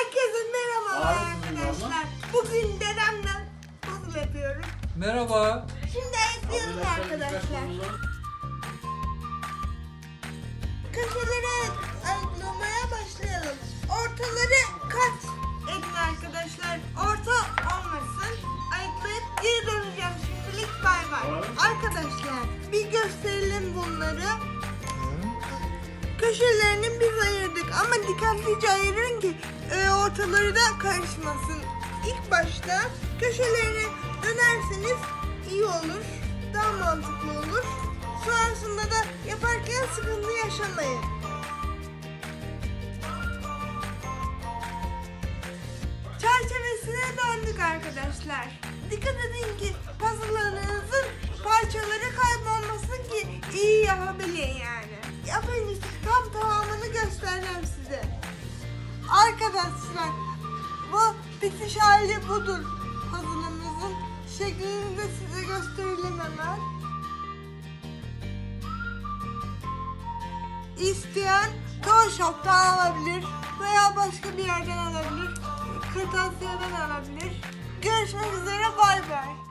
Herkese merhabalar arkadaşlar. Bugün dedemle puzzle yapıyoruz. Merhaba. Şimdi ekliyoruz arkadaşlar. Köşeleri ayıklamaya başlayalım. Ortaları kat edin arkadaşlar. Orta olmasın. Ayıklayıp geri döneceğim şimdilik bay bay. Arkadaşlar bir gösterelim bunları. Köşelerini biz ayırdık ama dikkatlice ayırın ki ortaları da karışmasın. İlk başta köşelerini dönerseniz iyi olur. Daha mantıklı olur. Sonrasında da yaparken sıkıntı yaşamayın. Çerçevesine döndük arkadaşlar. Dikkat edin ki puzzle'larınızın parçaları kaybolmasın ki iyi yapabilin yani. Yapın bitiş hali budur. Puzzle'ımızın şeklini de size gösterelim hemen. İsteyen Toy alabilir veya başka bir yerden alabilir. Kırtasiye'den alabilir. Görüşmek üzere bay bay.